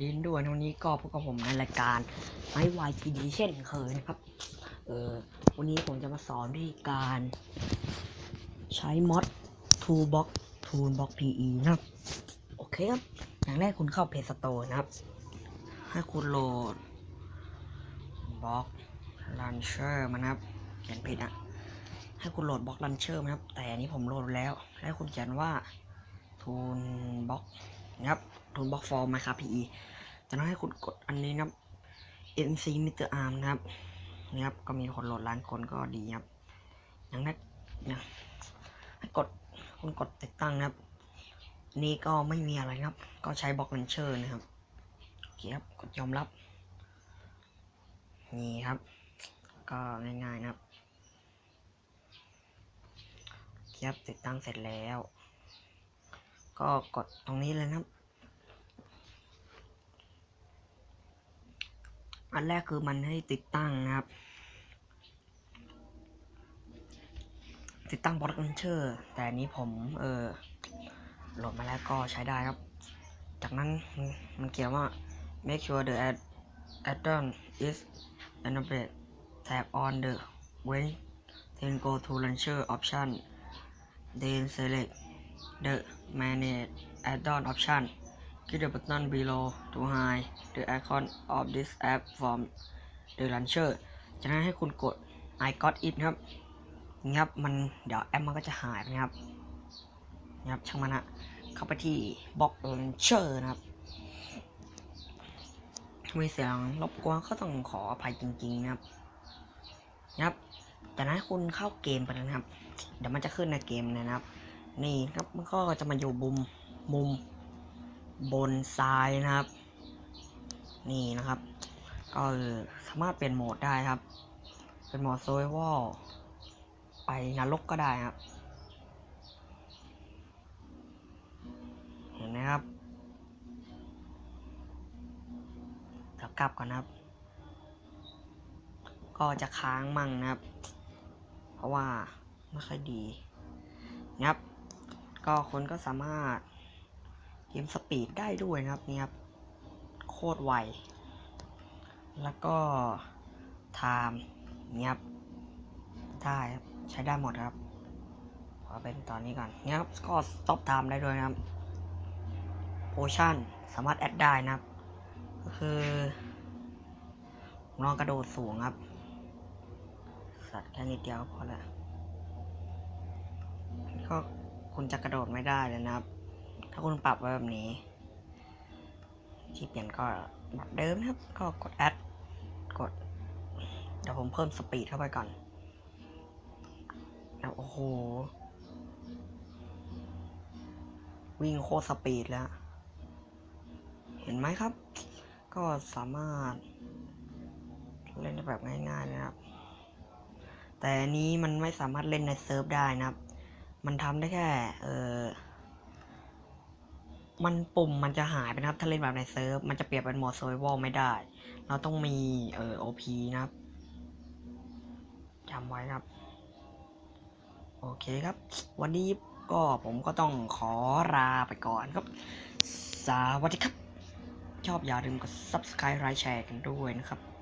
ดินด้วยวันนี้ก็พบกับผมในรายการไอวายทีดีเช่นเคยนะครับ เออวันนี้ผมจะมาสอนวิธีการ ใช้มอด Toolbox Toolbox PE นะครับ โอเคครับ อย่างแรกคุณเข้า Play Store นะครับ ให้คุณโหลด Box Launcher มานะครับเขียนผิดอะ ให้คุณโหลด Box Launcher มานะครับ แต่อันนี้ผมโหลดแล้ว ให้คุณเขียนว่า Toolbox นะครับ Toolbox for Minecraft PE จากนั้นให้คุณกดอันนี้นะครับ NC Mr. Arm นะครับนี่ครับก็มีคนโหลดล้านคนก็ดีครับอย่างนั้นนะให้กดคุณกดติดตั้งนะครับ นี่ก็ไม่มีอะไรครับ ก็ใช้บล็อกลันเชอร์นะครับโอเคครับกดยอมรับ นี่ครับ ก็ง่ายๆนะครับครับติดตั้งเสร็จแล้ว ก็กดตรงนี้เลยนะครับ อันแรกคือมันให้ติดตั้งนะครับ ติดตั้งบอทลันเชอร์แต่นี้ผมเออโหลดมาแล้วก็ใช้ได้ครับ จากนั้นมันเขียนว่า make sure the add add-on is enabled tap on the when then go to launcher option then select the manage add-on option click the button below to hide the icon of this app from the launcher จากนั้นให้คุณกด I got it ครับนี่ครับมันเดี๋ยวแอปมันก็จะหายนะครับนี่ครับช่างมันฮะเข้าไปที่ Box Launcher นะครับถ้ามีเสียงรบกวนก็ต้องขออภัยจริงๆนะครับนะครับจากนั้นให้คุณเข้าเกมไปนะครับ เดี๋ยวมันจะขึ้นในเกมนะครับ นี่ครับมันก็จะมาอยู่บุมมุม บนซ้ายนะครับ นี่นะครับ ก็สามารถเปลี่ยนโหมดได้ครับ เป็นโหมด survival ไปนรกก็ได้ครับ เห็นไหมครับเดี๋ยวกลับก่อนนะครับ ก็จะค้างมั่งนะครับ เพราะว่าไม่ค่อยดีนะครับ ก็คนก็สามารถ มสปีดได้ด้วยนะครับนี่ครับ โคตรไว แล้วก็ไทม์นี่ครับ ได้ครับ ใช้ได้หมดครับขอเป็นตอนนี้ก่อนนี่ครับ ก็สต็อปไทม์ได้ด้วยนะครับโพชั่นสามารถแอดได้นะครับ ก็คือน้องกระโดดสูงครับ สัตว์แค่นิดเดียวพอแล้วก็คุณจะกระโดดไม่ได้เลยนะครับ ถ้าคุณปรับไว้แบบนี้ ที่เปลี่ยนก็แบบเดิมครับ ก็กดแอดกด เดี๋ยวผมเพิ่มสปีดเข้าไปก่อนแล้วโอ้โห วิ่งโคตรสปีดแล้ว เห็นไหมครับ ก็สามารถ เล่นได้แบบง่ายๆนะครับ แต่อันนี้มันไม่สามารถเล่นในเซิร์ฟได้นะครับ มันทำได้แค่ เออ มันปุ่มมันจะหายไปนะครับ ถ้าเล่นแบบในเซิร์ฟ มันจะเปลี่ยนเป็นโหมด survival ไม่ได้ เราต้องมีเอ่อ OP นะครับจำไว้ครับ โอเคครับ วันนี้ก็ผมก็ต้องขอลาไปก่อนครับ สวัสดีครับ ชอบอย่าลืมกด subscribe ไลค์แชร์กันด้วยนะครับ